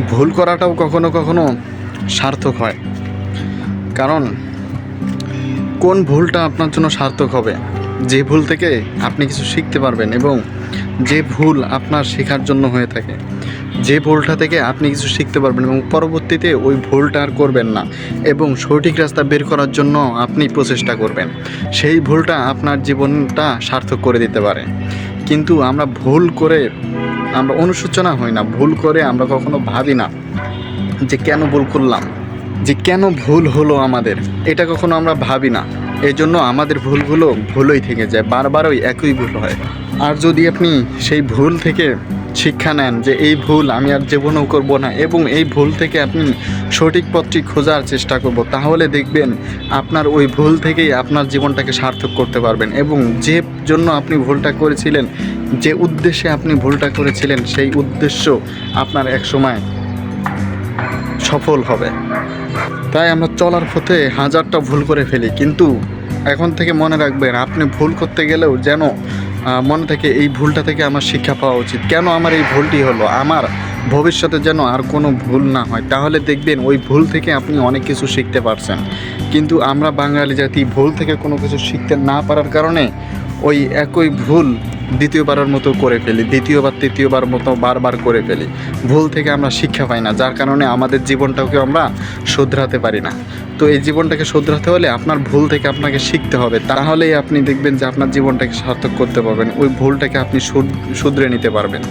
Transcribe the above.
ভুল করাটাও কখনো কখনো সার্থক হয়। কারণ, কোন ভুলটা আপনার জন্য সার্থক হবে? যে ভুল থেকে আপনি কিছু শিখতে পারবেন এবং যে ভুল আপনার শেখার জন্য হয়ে থাকে। যে ভুলটা থেকে আপনি কিছু শিখতে পারবেন এবং পরবর্তীতে ওই ভুলটা আর করবেন না এবং সঠিক রাস্তা বের করার জন্য আপনি প্রচেষ্টা করবেন। সেই ভুলটা আপনার জীবনটা সার্থক করে দিতে পারে। কিন্তু আমরা ভুল করে আমরা অনুশোচনা হই না, ভুল করে আমরা কখনো ভাবি না যে কেন ভুল করলাম, যে কেন ভুল হলো আমাদের। এটা কখনো আমরা ভাবি না। এই জন্য আমাদের ভুলগুলো ভুলই থেকে যায়, বারবারই একই ভুল হয়। আর যদি আপনি সেই ভুল থেকে শিক্ষা নেন যে এই ভুল আমি আর জীবনেও করব না এবং এই ভুল থেকে আপনি সঠিক পথটি খোঁজার চেষ্টা করব, তাহলে দেখবেন আপনার ওই ভুল থেকেই আপনার জীবনটাকে সার্থক করতে পারবেন এবং যে জন্য আপনি ভুলটা করেছিলেন যে উদ্দেশ্যে আপনি ভুলটা করেছিলেন, সেই উদ্দেশ্য আপনার এক সময় সফল হবে। তাই আমরা চলার পথে হাজারটা ভুল করে ফেলি, কিন্তু এখন থেকে মনে রাখবেন, আপনি ভুল করতে গেলেও যেন মনে থেকে এই ভুলটা থেকে আমার শিক্ষা পাওয়া উচিত। কেন আমার এই ভুলটি হলো? আমার ভবিষ্যতে যেন আর কোনো ভুল না হয়। তাহলে দেখবেন, ওই ভুল থেকে আপনি অনেক কিছু শিখতে পারছেন। কিন্তু আমরা বাঙালি জাতি, ভুল থেকে কোনো কিছু শিখতে না পারার কারণে ওই একই ভুল দ্বিতীয়বারের মতো করে ফেলি, দ্বিতীয়বার, তৃতীয়বার মতো বারবার করে ফেলি। ভুল থেকে আমরা শিক্ষা পাই না, যার কারণে আমাদের জীবনটাকে আমরা শুধরাতে পারি না। তো এই জীবনটাকে শুধরাতে হলে আপনার ভুল থেকে আপনাকে শিখতে হবে। তাহলেই আপনি দেখবেন যে আপনার জীবনটাকে সার্থক করতে পারবেন, ওই ভুলটাকে আপনি শুধ- শুধরে নিতে পারবেন।